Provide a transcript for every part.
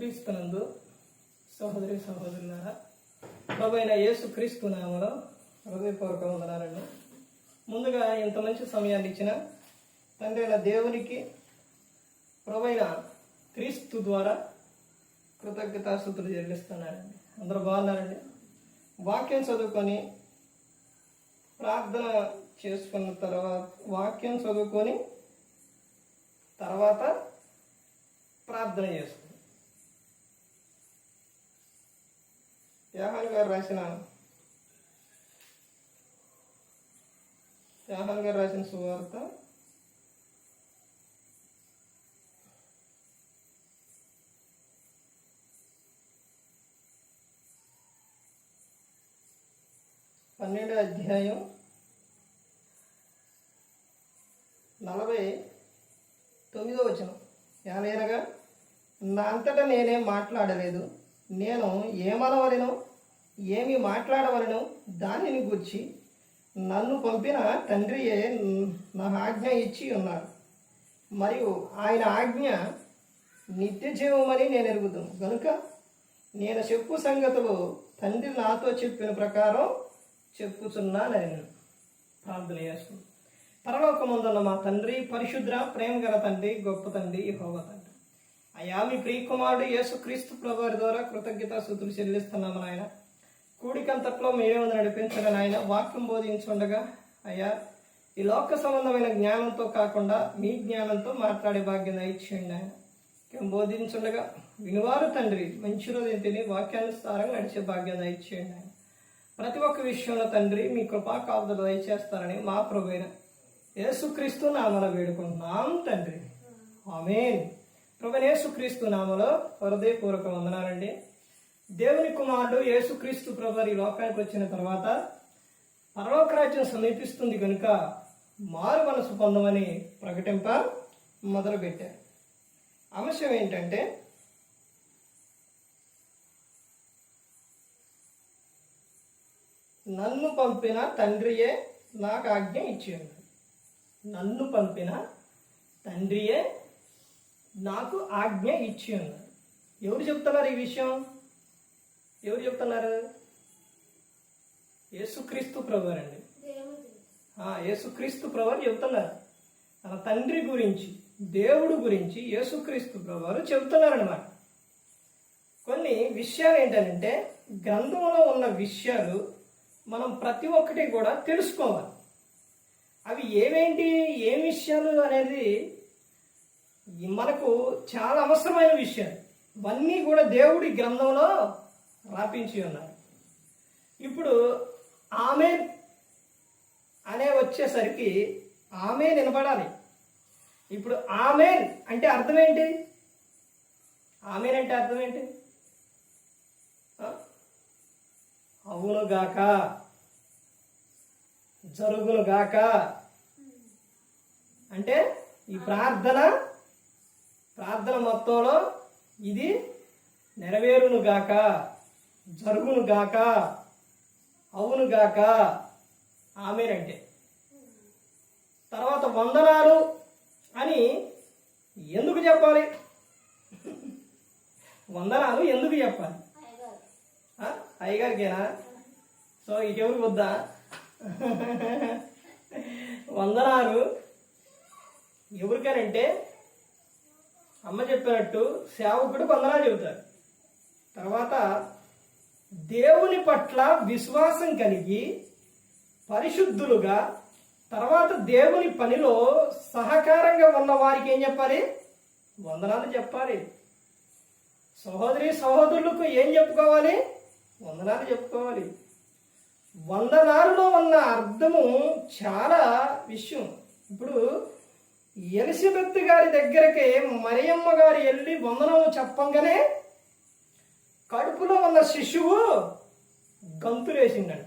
క్రీస్తునందు సహోదరి సహోదరులారా ప్రభైన యేసు క్రీస్తు నామలో హృదయపూర్వక వందనాలండి. ముందుగా ఇంత మంచి సమయాన్ని ఇచ్చిన తండ్రి దేవునికి ప్రభైన క్రీస్తు ద్వారా కృతజ్ఞతాస్థుతులు చెల్లిస్తున్నానండి. అందరూ బాగున్నారండి? వాక్యం చదువుకొని ప్రార్థన చేసుకున్న తర్వాత వాక్యం చదువుకొని తర్వాత ప్రార్థన చేసుకుంది. యాహాన్ గారు రాసిన యాహాన్ గారు రాసిన సువార్త. పన్నెండో అధ్యాయం నలభై తొమ్మిదో వచనం. ఏలైనగా నా అంతటా నేనేం మాట్లాడలేదు. నేను ఏమనవలను? ఏమి మాట్లాడవలను? దానిని గుర్చి నన్ను పంపిన తండ్రియే నా ఆజ్ఞ ఇచ్చి ఉన్నారు. మరియు ఆయన ఆజ్ఞ నిత్య జీవమని నేను ఎరుగుతాను కనుక నేను చెప్పు సంగతులు తండ్రి నాతో చెప్పిన ప్రకారం చెప్పుచున్నానని నేను ప్రార్థన చేస్తున్నాను పరలోకముందున్న మా తండ్రి పరిశుద్ర ప్రేమ గల తండ్రి గొప్ప తండ్రి హోమ తండ్రి. అయా మీ ప్రియకుమారుడు యేసుక్రీస్తు ప్రభు ద్వారా కృతజ్ఞత స్థుతులు చెల్లిస్తున్నాము నాయన. కూడికంతట్లో మీరే నడిపించడం ఆయన వాక్యం బోధించుండగా అయ్యా ఈ లోక సంబంధమైన జ్ఞానంతో కాకుండా మీ జ్ఞానంతో మాట్లాడే భాగ్యం దయచేయండి ఆయన ఇంకేం బోధించుండగా వినివారు తండ్రి మంచి రోజు తిని వాక్యానుసారంగా నడిచే భాగ్యం దయచేయండి ఆయన ప్రతి ఒక్క విషయంలో తండ్రి మీ కృపా కాపుదలు దయచేస్తారని మా ప్రభుైన యేసుక్రీస్తు నామలో వేడుకుంటున్నాం తండ్రి. ఆమేన్. ప్రభు యేసుక్రీస్తు నామలో హృదయపూర్వక వందనాలండి. దేవుని కుమారుడు యేసుక్రీస్తు ప్రభు ఈ లోకానికి వచ్చిన తర్వాత పరలోకరాజ్యం సమీపిస్తుంది కనుక మారు మనసు పొందమని ప్రకటింప మొదలుపెట్టారు. అంశం ఏంటంటే నన్ను పంపిన తండ్రియే నాకు ఆజ్ఞ ఇచ్చి ఉన్నాడు నన్ను పంపిన తండ్రియే నాకు ఆజ్ఞ ఇచ్చి ఉన్నాడు ఎవరు చెప్తున్నారు ఈ విషయం? ఎవరు చెప్తున్నారు? యేసుక్రీస్తు ప్రభు అండి. యేసుక్రీస్తు ప్రభువారు చెప్తున్నారు. తన తండ్రి గురించి దేవుడు గురించి యేసుక్రీస్తు ప్రభువారు చెబుతున్నారనమాట కొన్ని విషయాలు ఏంటంటే గ్రంథంలో ఉన్న విషయాలు మనం ప్రతి ఒక్కటి కూడా తెలుసుకోవాలి. అవి ఏమేంటి ఏం విషయాలు అనేది మనకు చాలా అవసరమైన విషయాలు. ఇవన్నీ కూడా దేవుడి గ్రంథంలో రాపించి ఉన్నారు. ఇప్పుడు ఆమె అనే వచ్చేసరికి ఆమె నిలబడాలి. ఇప్పుడు ఆమెన్ అంటే అర్థం ఏంటి? ఆమెన్ అంటే అర్థం ఏంటి? అవును గాక జరుగును గాక అంటే ఈ ప్రార్థన ప్రార్థన మొత్తంలో ఇది నెరవేరును గాక జరుగును గాక అవును గాక ఆమెనంటే. తర్వాత వందనాలు అని ఎందుకు చెప్పాలి? వందనాలు ఎందుకు చెప్పాలి? అయ్యగారికేనా? సో ఇటెవరికి వద్దా? వందనాలు ఎవరికనంటే అమ్మ చెప్పినట్టు సేవకుడు వందనాలు చెబుతారు. తర్వాత దేవుని పట్ల విశ్వాసం కలిగి పరిశుద్ధులుగా తర్వాత దేవుని పనిలో సహకారంగా ఉన్న వారికి ఏం చెప్పాలి? వందనాలు చెప్పాలి. సహోదరి సహోదరులకు ఏం చెప్పుకోవాలి? వందనాలు చెప్పుకోవాలి. వందనాలలో ఉన్న అర్థము చాలా విషయం. ఇప్పుడు ఎలిజబెత్ గారి దగ్గరకి మరియమ్మ గారు వెళ్ళి వందనం చెప్పంగానే కడుపులో ఉన్న శిశువు గంతులేసిందంట.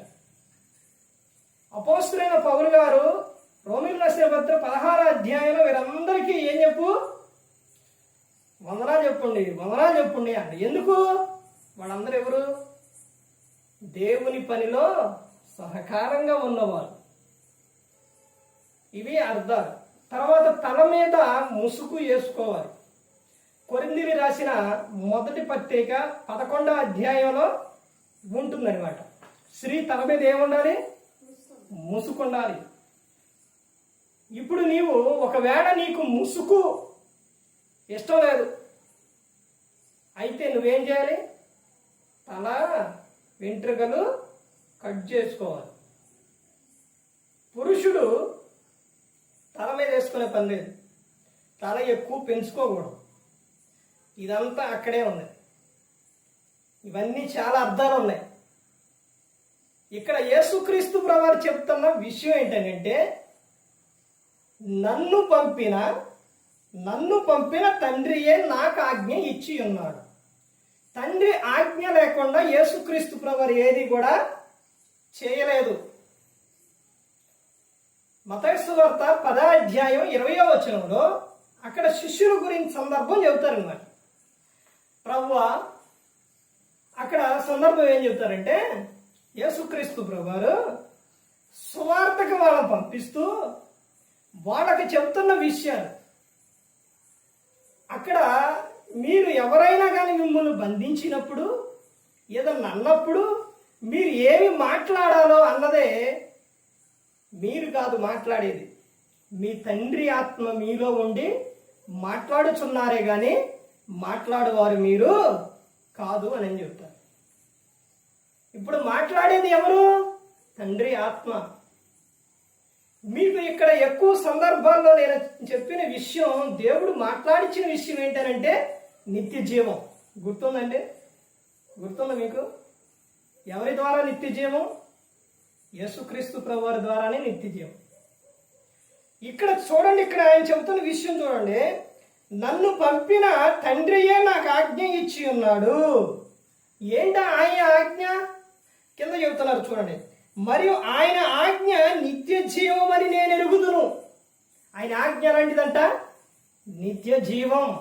అపోస్తులైన పౌరు గారు రోమిల్ రాసిన పత్ర పదహార అధ్యాయంలో వీరందరికీ ఏం చెప్పు? వందనాలు చెప్పండి వందనాలు చెప్పండి అంట ఎందుకు? వాళ్ళందరూ ఎవరు? దేవుని పనిలో సహకారంగా ఉన్నవారు. ఇవి అర్థాలు. తర్వాత తల మీద ముసుగు వేసుకోవాలి. కొరిందిని రాసిన మొదటి పత్రిక పదకొండో అధ్యాయంలో ఉంటుందన్నమాట. స్త్రీ తల మీద ఏముండాలి? ముసుకుండాలి. ఇప్పుడు నీవు ఒకవేళ నీకు ముసుకు ఇష్టం లేదు. అయితే నువ్వేం చేయాలి? తల వెంట్రుకలు కట్ చేసుకోవాలి. పురుషుడు తల మీద వేసుకునే పని లేదు. తల ఎక్కువ పెంచుకోకూడదు. ఇదంతా అక్కడే ఉంది. ఇవన్నీ చాలా అర్థాలు ఉన్నాయి. ఇక్కడ యేసుక్రీస్తు ప్రవారు చెప్తున్న విషయం ఏంటంటే నన్ను పంపిన నన్ను పంపిన తండ్రియే నాకు ఆజ్ఞ ఇచ్చి ఉన్నాడు. తండ్రి ఆజ్ఞ లేకుండా యేసుక్రీస్తు ప్రవారు ఏది కూడా చేయలేదు. మతస్సు వార్త పదాధ్యాయం ఇరవయో వచనంలో అక్కడ శిష్యుల గురించి సందర్భం చెబుతారనమాట ప్రవ్వ అక్కడ సందర్భం ఏం చెప్తారంటే యేసుక్రీస్తు ప్రభువారు సువార్తకు వాళ్ళని పంపిస్తూ వాళ్ళకి చెప్తున్న విషయాలు. అక్కడ మీరు ఎవరైనా కానీ మిమ్మల్ని బంధించినప్పుడు ఏదన్నా అన్నప్పుడు మీరు ఏమి మాట్లాడాలో అన్నదే మీరు కాదు మాట్లాడేది. మీ తండ్రి ఆత్మ మీలో ఉండి మాట్లాడుచున్నారే కానీ మాట్లాడేవారు మీరు కాదు అని అని చెప్తారు? ఇప్పుడు మాట్లాడేది ఎవరు? తండ్రి ఆత్మ. మీకు ఇక్కడ ఎక్కువ సందర్భాల్లో నేను చెప్పిన విషయం దేవుడు మాట్లాడించిన విషయం ఏంటనంటే నిత్య జీవం. గుర్తుందండి? గుర్తుందా మీకు? ఎవరి ద్వారా నిత్య జీవం? యేసుక్రీస్తు ప్రభువారి ద్వారానే నిత్య జీవం. ఇక్కడ చూడండి ఇక్కడ ఆయన చెబుతున్న విషయం చూడండి. నన్ను పంపిన తండ్రియే నాకు ఆజ్ఞ ఇచ్చి ఉన్నాడు. ఏంట ఆయన ఆజ్ఞ? కింద చెబుతున్నారు చూడండి. మరియు ఆయన ఆజ్ఞ నిత్య జీవం అని నేను ఎరుగుదును. ఆయన ఆజ్ఞ లాంటిదంట నిత్య జీవం.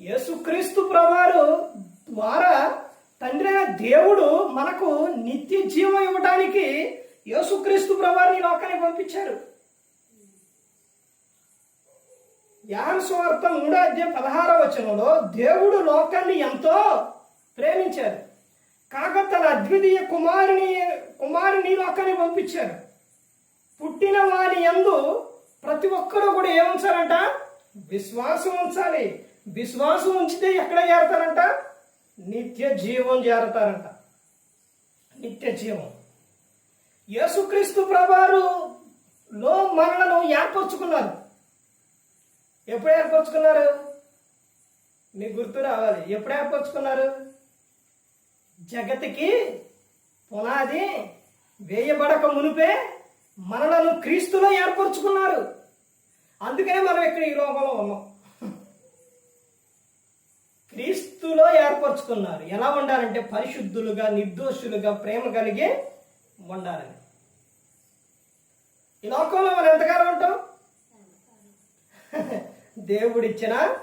యేసుక్రీస్తు ప్రభువారు ద్వారా తండ్రి అయిన దేవుడు మనకు నిత్య జీవం ఇవ్వడానికి యేసుక్రీస్తు ప్రభువారిని ఈ లోకానికి పంపించారు. యాన్ స్వార్థం మూడో అధ్యాయం పదహారవ వచనంలో దేవుడు లోకాన్ని ఎంతో ప్రేమించారు కాక తన అద్వితీయ కుమారుని కుమారుని లోకాన్ని పంపించారు పుట్టిన వారి యందు ప్రతి ఒక్కరూ కూడా ఏముంచాలంట? విశ్వాసం ఉంచాలి. విశ్వాసం ఉంచితే ఎక్కడ చేరతారంట? నిత్య జీవం చేరతారంట. నిత్య జీవం. యేసుక్రీస్తు ప్రభారు లో మనలను ఏర్పరచుకున్నారు. ఎప్పుడు ఏర్పరచుకున్నారు మీకు గుర్తు రావాలి. ఎప్పుడు ఏర్పరచుకున్నారు జగతికి పునాది వేయబడక మునిపే మనలను క్రీస్తులో ఏర్పరచుకున్నారు. అందుకనే మనం ఇక్కడ ఈ లోకంలో ఉన్నాం. క్రీస్తులో ఏర్పరచుకున్నారు. ఎలా ఉండాలంటే పరిశుద్ధులుగా నిర్దోషులుగా ప్రేమ కలిగి ఉండాలని. ఈ లోకంలో మనం ఎంతకాలం ఉంటాం? దేవుడిచ్చిన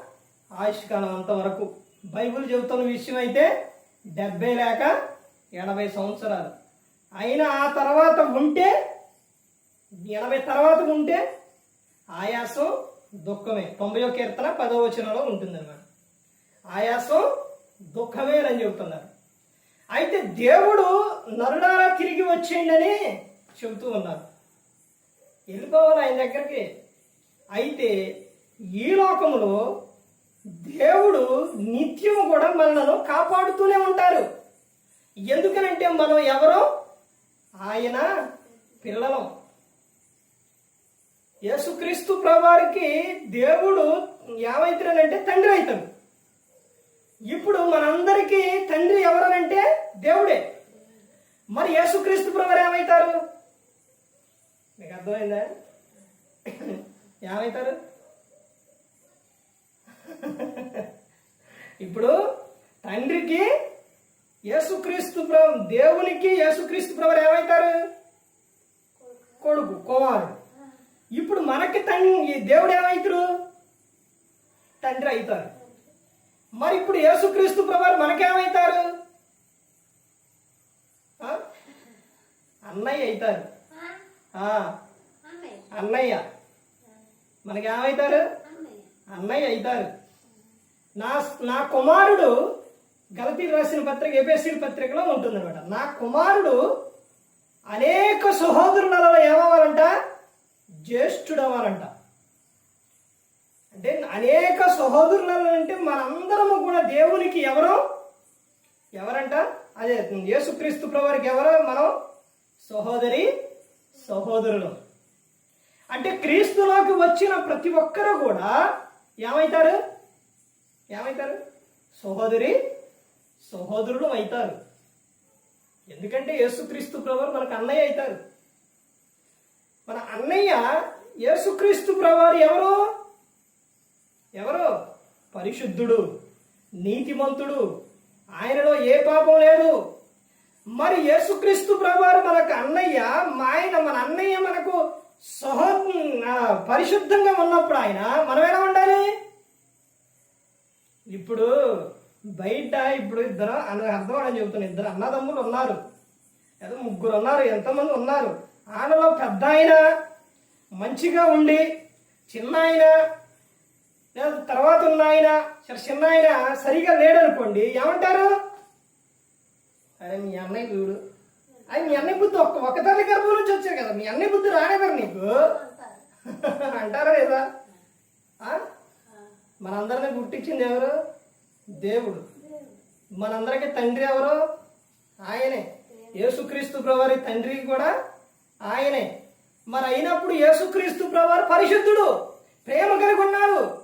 ఆయుష్కాలం అంతవరకు. బైబిల్ చెబుతున్న విషయం అయితే డెబ్బై లేక ఎనభై సంవత్సరాలు. అయినా ఆ తర్వాత ఉంటే ఎనభై తర్వాత ఉంటే ఆయాసం దుఃఖమే. తొంభై ఒక కీర్తన పదో వచనంలో ఉంటుందన్నమాట. ఆయాసం దుఃఖమే అని చెబుతున్నారు. అయితే దేవుడు నరుడారా తిరిగి వచ్చేయండి చెబుతూ ఉన్నారు. వెళ్ళిపోవాలి ఆయన దగ్గరికి. అయితే ఈ లోకములో దేవుడు నిత్యం కూడా మనలను కాపాడుతూనే ఉంటారు. ఎందుకనంటే మనం ఎవరో? ఆయన పిల్లలం. యేసుక్రీస్తు ప్రభువారికి దేవుడు ఏమైతాడనంటే తండ్రి అవుతాడు. ఇప్పుడు మనందరికీ తండ్రి ఎవరనంటే దేవుడే. మరి యేసుక్రీస్తు ప్రభువారు ఏమవుతారు మీకు అర్థమైందా? ఏమవుతారు ఇప్పుడు తండ్రికి యేసుక్రీస్తు ప్రభు దేవునికి యేసుక్రీస్తు ప్రభు ఏమవుతారు? కొడుకు కుమారుడు ఇప్పుడు మనకి తండ్రి దేవుడు ఏమవుతారు? తండ్రి అవుతారు. మరి ఇప్పుడు యేసుక్రీస్తు ప్రభు మనకేమవుతారు? అన్నయ్య అవుతారు. ఆ, అన్నయ్య. మనకేమవుతారు? అన్నయ్య అవుతారు. నా నా కుమారుడు గలతీ రాసిన పత్రిక ఏపీఎస్సీ పత్రికలో ఉంటుందన్నమాట. నా కుమారుడు అనేక సహోదరులలో ఏమవ్వాలంట? జ్యేష్ఠుడు అవ్వాలంట అంటే అనేక సహోదరులలో అంటే మనందరము కూడా దేవునికి ఎవరు? ఎవరంట? అదే యేసుక్రీస్తు ప్రవారికి ఎవరో? మనం సహోదరి సహోదరులు. అంటే క్రీస్తులోకి వచ్చిన ప్రతి ఒక్కరు కూడా ఏమవుతారు? ఏమవుతారు సహోదరి సహోదరులు అవుతారు. ఎందుకంటే యేసుక్రీస్తు ప్రభువారు మనకు అన్నయ్య అవుతారు. మన అన్నయ్య యేసుక్రీస్తు ప్రభువారు ఎవరు? ఎవరు? పరిశుద్ధుడు నీతిమంతుడు. ఆయనలో ఏ పాపం లేదు. మరి యేసుక్రీస్తు ప్రభువారు మనకు అన్నయ్య మా ఆయన మన అన్నయ్య మనకు సహో పరిశుద్ధంగా ఉన్నప్పుడు ఆయన మనం ఎలా ఉండాలి? ఇప్పుడు బయట ఇప్పుడు ఇద్దరు అర్థం అని చెబుతున్నా. ఇద్దరు అన్నదమ్ములు ఉన్నారు. ఏదో ముగ్గురు ఉన్నారు ఎంతమంది ఉన్నారు. ఆడలో పెద్ద ఆయన మంచిగా ఉండి చిన్న ఆయన లేదా తర్వాత ఉన్న ఆయన చిన్న ఆయన సరిగా లేడనుకోండి ఏమంటారు? అరే మీ అన్నయ్య చూడు అది మీ అన్నయ్య బుద్ధి ఒక్క ఒక్క తల్లి గర్భం నుంచి వచ్చారు కదా. మీ అన్నయ్య బుద్ధి రాలేదారు నీకు. అంటారా. లేదా? మనందరినీ పుట్టించింది ఎవరు? దేవుడు. మనందరికి తండ్రి ఎవరు? ఆయనే. యేసుక్రీస్తు ప్రభువారి తండ్రి కూడా ఆయనే. మరి అయినప్పుడు యేసుక్రీస్తు ప్రభువారు పరిశుద్ధుడు ప్రేమ కలిగి ఉన్నాడు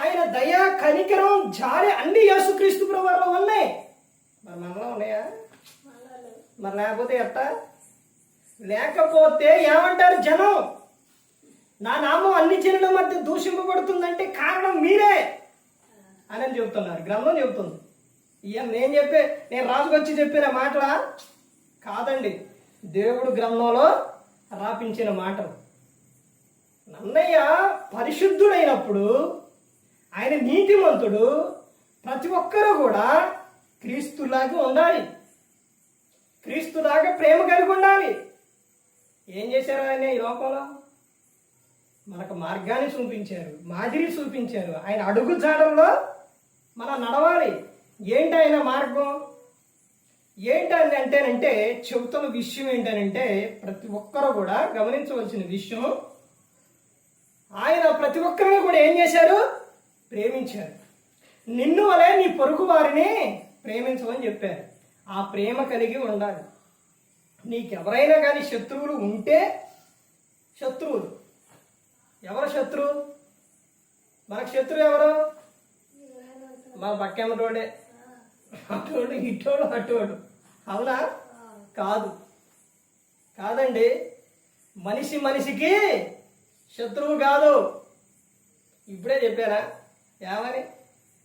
ఆయన దయ కనికరం జాలి అన్ని యేసుక్రీస్తు ప్రభువారిలో ఉన్నాయి. మరి మనలో ఉన్నాయా? మరి లేకపోతే ఎట్టా? లేకపోతే ఏమంటారు జనం? నా నామం అన్ని జనుల మధ్య దూషింపబడుతుందంటే కారణం మీరే అని అని చెబుతున్నారు. గ్రంథం చెబుతుంది. ఇక నేను చెప్పే నేను రాసుకొచ్చి చెప్పిన మాటల కాదండి. దేవుడు గ్రంథంలో రాపించిన మాటలు. నన్నయ్య పరిశుద్ధుడైనప్పుడు ఆయన నీతిమంతుడు ప్రతి ఒక్కరూ కూడా క్రీస్తులాగా ఉండాలి. క్రీస్తులాగా ప్రేమ కలిగి ఉండాలి. ఏం చేశారు ఆయన ఈ లోకంలో? మనకు మార్గాన్ని చూపించారు మాదిరి చూపించారు. ఆయన అడుగు జాడల్లో మనం నడవాలి. ఏంటి ఆయన మార్గం? ఏంటని అంటేనంటే చెబుతున్న విషయం ఏంటనంటే ప్రతి ఒక్కరు కూడా గమనించవలసిన విషయం ఆయన ప్రతి ఒక్కరిని కూడా ఏం చేశారు? ప్రేమించారు. నిన్ను వలే నీ పొరుగు వారిని ప్రేమించమని చెప్పారు. ఆ ప్రేమ కలిగి ఉండాలి. నీకెవరైనా కానీ శత్రువులు ఉంటే శత్రువులు. ఎవరు శత్రువు మనకు శత్రువు ఎవరు? మన పక్కెమ్మటోడే అటోడు ఇటోడు అటోడు. అవునా? కాదు. కాదండి. మనిషి మనిషికి శత్రువు కాదు. ఇప్పుడే చెప్పారా ఏమని?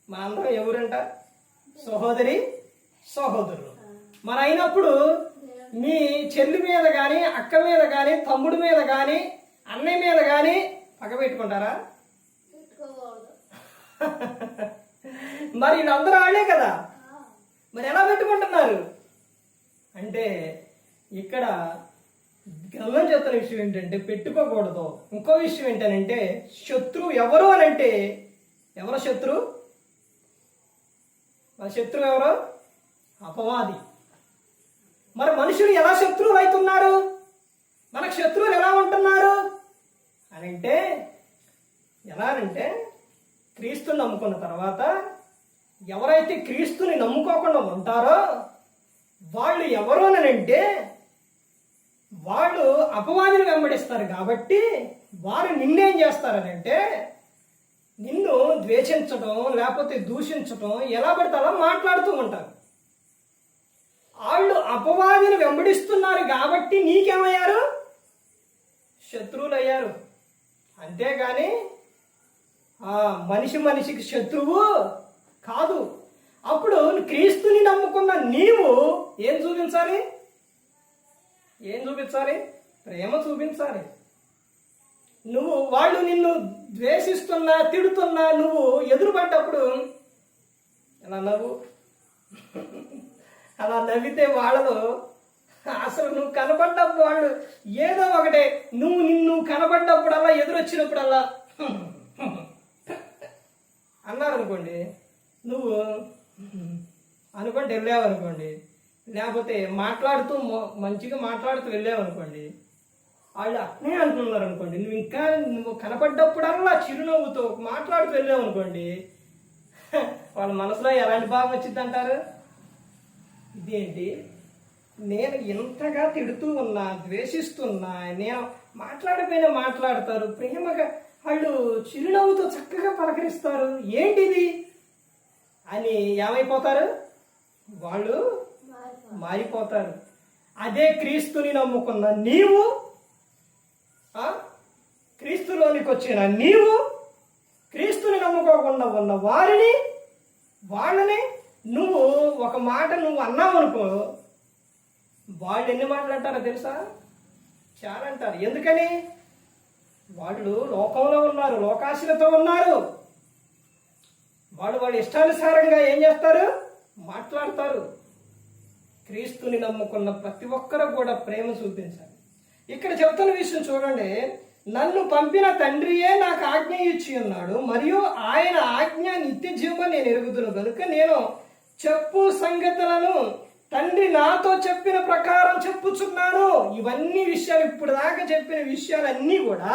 మనందరం ఎవరంట? సహోదరి సహోదరులు. మన అయినప్పుడు మీ చెల్లి మీద కానీ అక్క మీద కానీ తమ్ముడి మీద కానీ అన్నయ్య మీద కానీ పగ పెట్టుకుంటారా మరి వీళ్ళందరూ ఆడే కదా? మరి ఎలా పెట్టుకుంటున్నారు? అంటే ఇక్కడ గ్రంథం చెప్తున్న విషయం ఏంటంటే పెట్టుకోకూడదు. ఇంకో విషయం ఏంటంటే శత్రువు ఎవరు అని అంటే ఎవరు శత్రువు మన శత్రువు ఎవరు? అపవాది. మరి మనుషులు ఎలా శత్రువులు అవుతున్నారు మనకు శత్రువులు ఎలా ఉంటున్నారు? అంటే ఎలా అంటే క్రీస్తుని నమ్ముకున్న తర్వాత ఎవరైతే క్రీస్తుని నమ్ముకోకుండా ఉంటారో వాళ్ళు ఎవరు అంటే వాళ్ళు అపవాదిని వెంబడిస్తారు కాబట్టి వారు నిన్నేం చేస్తారని అంటే నిన్ను ద్వేషించడం లేకపోతే దూషించడం ఎలా పడితే అలా మాట్లాడుతూ ఉంటారు. వాళ్ళు అపవాదిని వెంబడిస్తున్నారు కాబట్టి నీకేమయ్యారు? శత్రువులు అయ్యారు అంతేగాని ఆ మనిషి మనిషికి శత్రువు కాదు. అప్పుడు క్రీస్తుని నమ్ముకున్న నీవు ఏం చూపించాలి? ఏం చూపించాలి? ప్రేమ చూపించాలి. నువ్వు వాళ్ళు నిన్ను ద్వేషిస్తున్నా తిడుతున్నా నువ్వు ఎదురుపడ్డప్పుడు ఎలా నవ్వు? అలా నవ్వితే వాళ్ళలో అసలు నువ్వు కనపడ్డప్పుడు వాళ్ళు ఏదో ఒకటే. నువ్వు నిన్ను కనబడ్డప్పుడల్లా ఎదురొచ్చినప్పుడల్లా. అన్నారు అనుకోండి నువ్వు అనుకుంటే వెళ్ళావనుకోండి లేకపోతే మాట్లాడుతూ మంచిగా మాట్లాడుతూ వెళ్ళావు అనుకోండి వాళ్ళు అట్నే అంటున్నారు అనుకోండి నువ్వు ఇంకా నువ్వు కనపడ్డప్పుడల్లా చిరునవ్వుతో మాట్లాడుతూ వెళ్ళావు అనుకోండి వాళ్ళ మనసులో ఎలాంటి భావం వచ్చింది అంటారు ఇదేంటి? నేను ఇంతగా తిడుతూ ఉన్నా ద్వేషిస్తున్నా నేను మాట్లాడకపోయినా మాట్లాడతారు. ప్రేమగా వాళ్ళు చిరునవ్వుతో చక్కగా పలకరిస్తారు. ఏంటిది? అని ఏమైపోతారు? వాళ్ళు మారిపోతారు. అదే క్రీస్తుని నమ్ముకున్న నీవు? క్రీస్తులోనికి వచ్చిన నీవు క్రీస్తుని నమ్ముకోకుండా ఉన్న వారిని వాళ్ళని నువ్వు ఒక మాట నువ్వు అన్నావు అనుకో వాళ్ళు ఎన్ని మాటలు అంటారో తెలుసా? చాలా అంటారు. ఎందుకని? వాళ్ళు లోకంలో ఉన్నారు లోకాశలతో ఉన్నారు. వాళ్ళు వాళ్ళ ఇష్టానుసారంగా ఏం చేస్తారు? మాట్లాడతారు. క్రీస్తుని నమ్ముకున్న ప్రతి ఒక్కరు కూడా ప్రేమ చూపించాలి. ఇక్కడ చెప్తున్న విషయం చూడండి. నన్ను పంపిన తండ్రియే నాకు ఆజ్ఞ ఇచ్చి ఉన్నాడు మరియు ఆయన ఆజ్ఞ నిత్య జీవం నేను ఎరుగుతున్నాను కనుక నేను చెప్పు సంగతులను తండ్రి నాతో చెప్పిన ప్రకారం చెప్పుచున్నాను ఇవన్నీ విషయాలు ఇప్పుడు దాకా చెప్పిన విషయాలన్నీ కూడా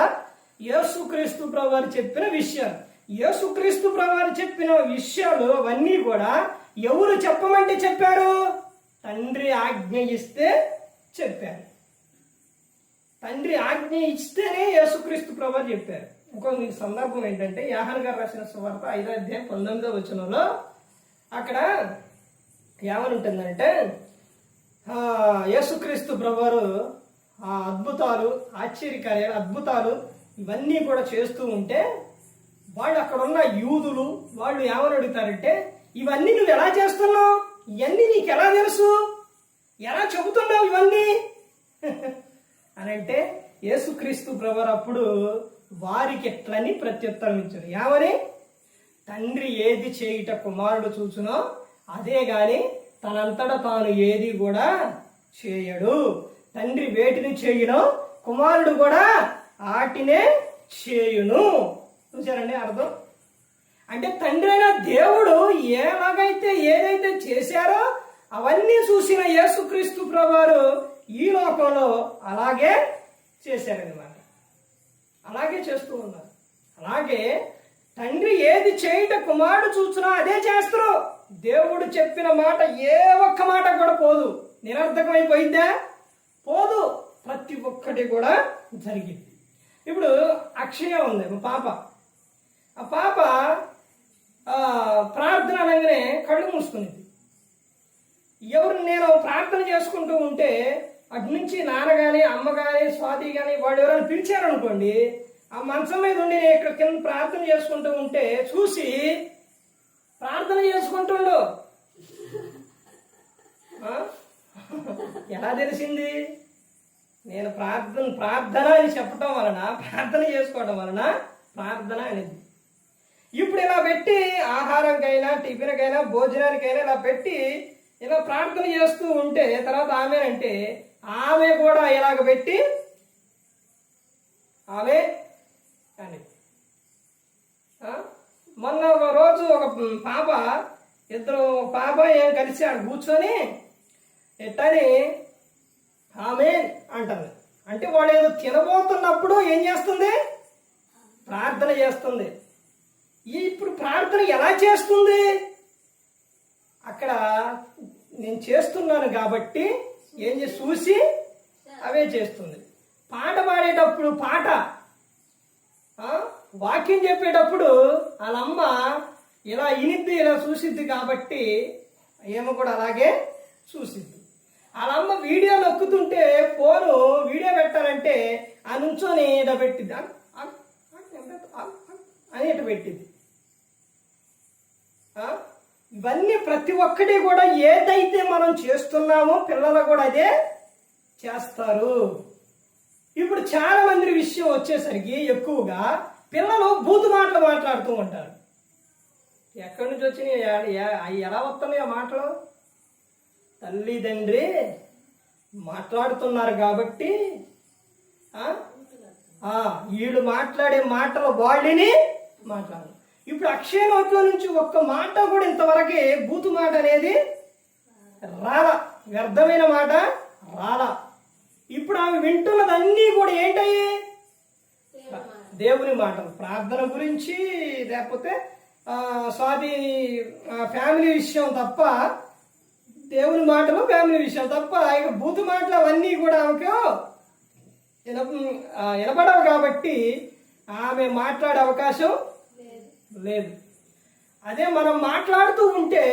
యేసుక్రీస్తు ప్రభువారు చెప్పిన విషయాలు. యేసుక్రీస్తు ప్రభువారు చెప్పిన విషయాలు అవన్నీ కూడా ఎవరు చెప్పమంటే చెప్పారు? తండ్రి ఆజ్ఞ ఇస్తే చెప్పారు. తండ్రి ఆజ్ఞ ఇస్తేనే యేసుక్రీస్తు ప్రభు చెప్పారు. ఇంకో మీకు సందర్భం ఏంటంటే యాహన్ గారు రాసిన సువార్త ఐదో అధ్యాయం పంతొమ్మిదో వచనంలో అక్కడ ఏమని ఉంటుందంటే యేసుక్రీస్తు ప్రభువారు ఆ అద్భుతాలు ఆశ్చర్యకార్యాలు అద్భుతాలు ఇవన్నీ కూడా చేస్తూ ఉంటే వాళ్ళు అక్కడ ఉన్న యూదులు వాళ్ళు ఏమని అడుగుతారంటే ఇవన్నీ నువ్వు ఎలా చేస్తున్నావు? ఇవన్నీ నీకు ఎలా తెలుసు? ఎలా చెబుతున్నావు ఇవన్నీ? అని అంటే యేసుక్రీస్తు ప్రభు అప్పుడు వారికి ఎట్లని ప్రత్యుత్తరం ఇచ్చారు? ఏమని? తండ్రి ఏది చేయుట కుమారుడు చూచునో అదే గాని తనంతట తాను ఏది కూడా చేయడు. తండ్రి వేటిని చేయునో కుమారుడు కూడా ఆటినే చేయును. చూసారండి అర్థం? అంటే తండ్రి అయిన దేవుడు ఎలాగైతే ఏదైతే చేశారో అవన్నీ చూసిన యేసుక్రీస్తు ప్రభువారు ఈ లోకంలో అలాగే చేశారనమాట అలాగే చేస్తూ ఉన్నారు. అలాగే తండ్రి ఏది చేయట కుమారుడు చూసినా అదే చేస్తారు. దేవుడు చెప్పిన మాట ఏ ఒక్క మాట కూడా పోదు. నిరర్థకమైపోయిందా? పోదు. ప్రతి ఒక్కటి కూడా జరిగింది. ఇప్పుడు అక్షయ ఉంది మా పాప. ఆ పాప ప్రార్థన అనగానే కళ్ళు మూసుకునేది. ఎవరు నేను ప్రార్థన చేసుకుంటూ ఉంటే అటు నుంచి నాన్న కానీ అమ్మ కానీ స్వాతి కానీ వాడు ఎవరైనా పిలిచారనుకోండి ఆ మంచం మీద ఉండి నేను ఇక్కడ కింద ప్రార్థన చేసుకుంటూ ఉంటే చూసి ప్రార్థన చేసుకుంటుండు. ఎలా తెలిసింది? నేను ప్రార్థన ప్రార్థన అని చెప్పటం వలన ప్రార్థన చేసుకోవడం వలన ప్రార్థన అనేది. ఇప్పుడు ఇలా పెట్టి ఆహారంకైనా టిఫిన్కైనా భోజనానికైనా ఇలా పెట్టి ఇలా ప్రార్థన చేస్తూ ఉంటే తర్వాత ఆమె అంటే ఆమె కూడా ఇలాగ పెట్టి ఆమె అని. మొన్న ఒక రోజు ఒక పాప ఇద్దరు పాప ఏం కలిసి ఆడ కూర్చొని ఎట్టని ఆమె అంటుంది అంటే వాడు ఏదో తినబోతున్నప్పుడు ఏం చేస్తుంది? ప్రార్థన చేస్తుంది. ఇప్పుడు ప్రార్థన ఎలా చేస్తుంది? అక్కడ నేను చేస్తున్నాను కాబట్టి ఏం చేసి చూసి అవే చేస్తుంది. పాట పాడేటప్పుడు పాట వాక్యం చెప్పేటప్పుడు వాళ్ళమ్మ ఇలా ఇనిద్ది ఇలా చూసిద్ది కాబట్టి ఏమో కూడా అలాగే చూసిద్ది. వాళ్ళమ్మ వీడియో నొక్కుతుంటే ఫోను వీడియో పెట్టాలంటే ఆ నుంచొని ఇలా పెట్టిద్ది. అని ఇట పెట్టింది ఇవన్నీ ప్రతి ఒక్కటి కూడా ఏదైతే మనం చేస్తున్నామో పిల్లలు కూడా అదే చేస్తారు. ఇప్పుడు చాలా మంది విషయం వచ్చేసరికి ఎక్కువగా పిల్లలు బూతు మాటలు మాట్లాడుతూ ఉంటారు. ఎక్కడి నుంచి వచ్చినాయి అవి ఎలా వస్తున్నాయో ఆ మాటలు తల్లిదండ్రి మాట్లాడుతున్నారు కాబట్టి వీళ్ళు మాట్లాడే మాటలు వాళ్ళని మాట్లాడు ఇప్పుడు అక్షయ నోట్లో నుంచి ఒక్క మాట కూడా ఇంతవరకు బూతు మాట అనేది రాలా. వ్యర్థమైన మాట రాలా. ఇప్పుడు ఆమె వింటున్నదన్నీ కూడా ఏంటయ్యి? దేవుని మాటలు. ప్రార్థన గురించి లేకపోతే స్వామి ఫ్యామిలీ విషయం తప్ప దేవుని మాటలు ఫ్యామిలీ విషయం తప్ప ఇక బూతు మాటలు అవన్నీ కూడా ఆమెకు విన వినపడవు కాబట్టి ఆమె మాట్లాడే అవకాశం లేదు. అదే మనం మాట్లాడుతూ ఉంటే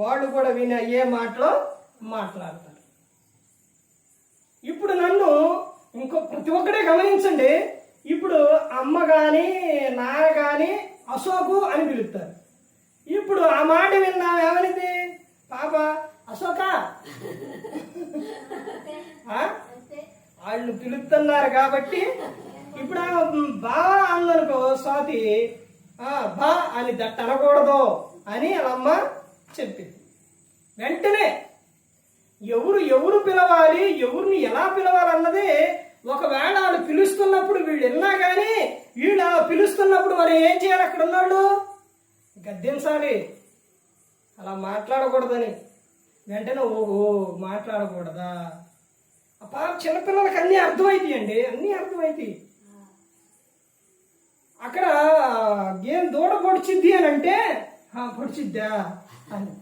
వాళ్ళు కూడా విన ఏ మాటలో మాట్లాడతారు. ఇప్పుడు నన్ను ఇంకో ప్రతి ఒక్కడే గమనించండి. అమ్మ కానీ నాన్న కానీ అశోకు అని పిలుస్తారు. ఇప్పుడు ఆ మాట విన్నా ఏమనింది? పాప అశోక? ఆ? వాళ్ళు పిలుస్తున్నారు కాబట్టి ఇప్పుడు ఆమె బా అందనుకో స్వాతి బా అని దట్ట అనకూడదు అని వాళ్ళమ్మ చెప్పింది. వెంటనే ఎవరు ఎవరు పిలవాలి ఎవరిని ఎలా పిలవాలన్నదే ఒకవేళ వాళ్ళు పిలుస్తున్నప్పుడు వీళ్ళు విన్నా కానీ వీళ్ళు పిలుస్తున్నప్పుడు మరి ఏం చేయాలి అక్కడ ఉన్నాళ్ళు? గద్దించాలి. అలా మాట్లాడకూడదని. వెంటనే ఓహో మాట్లాడకూడదా? అప్పా పాప చిన్నపిల్లలకి అన్నీ అర్థమవుతాయండి అన్నీ అర్థమవుతాయి అక్కడ ఏం దూడ పొడిచిద్ది అని అంటే పొడిచిద్దా? అని.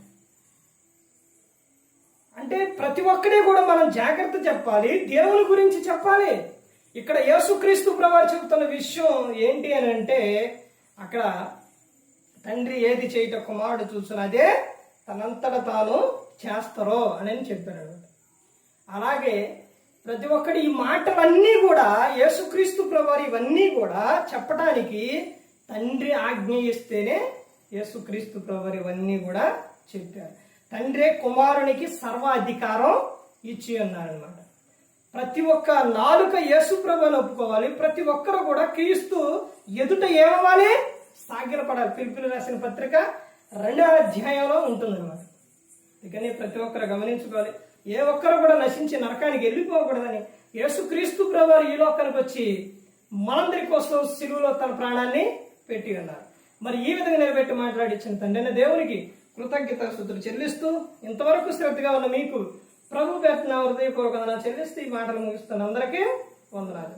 అంటే ప్రతి ఒక్కడే కూడా మనం జాగ్రత్త చెప్పాలి దేవుని గురించి చెప్పాలి. ఇక్కడ యేసుక్రీస్తు ప్రభావి చెబుతున్న విషయం ఏంటి అని అంటే అక్కడ తండ్రి ఏది చేయట కుమారుడు చూసిన అదే తనంతట తాను చేస్తారో అని చెప్పారు. అలాగే ప్రతి ఒక్కటి ఈ మాటలన్నీ కూడా యేసుక్రీస్తు ప్రభావి ఇవన్నీ కూడా చెప్పడానికి తండ్రి ఆజ్ఞ ఇస్తేనే యేసుక్రీస్తు ప్రభావి ఇవన్నీ కూడా చెప్పారు. తండ్రే కుమారునికి సర్వాధికారం ఇచ్చి ఉన్నారనమాట ప్రతి ఒక్క నాలుక యేసు ప్రభుని ఒప్పుకోవాలి. ప్రతి ఒక్కరు కూడా క్రీస్తు ఎదుట ఏమవ్వాలి? సాగిలపడాలి. పిలుపులు రాసిన పత్రిక రెండవ అధ్యాయంలో ఉంటుందన్నమాట. అందుకని ప్రతి ఒక్కరు గమనించుకోవాలి. ఏ ఒక్కరు కూడా నశించి నరకానికి వెళ్ళిపోకూడదని యేసుక్రీస్తు ప్రభు ఈ లోకానికి వచ్చి మనందరి కోసం సిలువలో తన ప్రాణాన్ని పెట్టి ఉన్నారు. మరి ఈ విధంగా నిలబెట్టి మాట్లాడించిన తండ్రి దేవునికి కృతజ్ఞత స్థుతులు చెల్లిస్తూ ఇంతవరకు శ్రద్ధగా ఉన్న మీకు ప్రభు పెట్టిన హృదయపూర్వకంగా చెల్లిస్తూ ఈ మాటలు ముగిస్తున్న అందరికీ వందనాలు.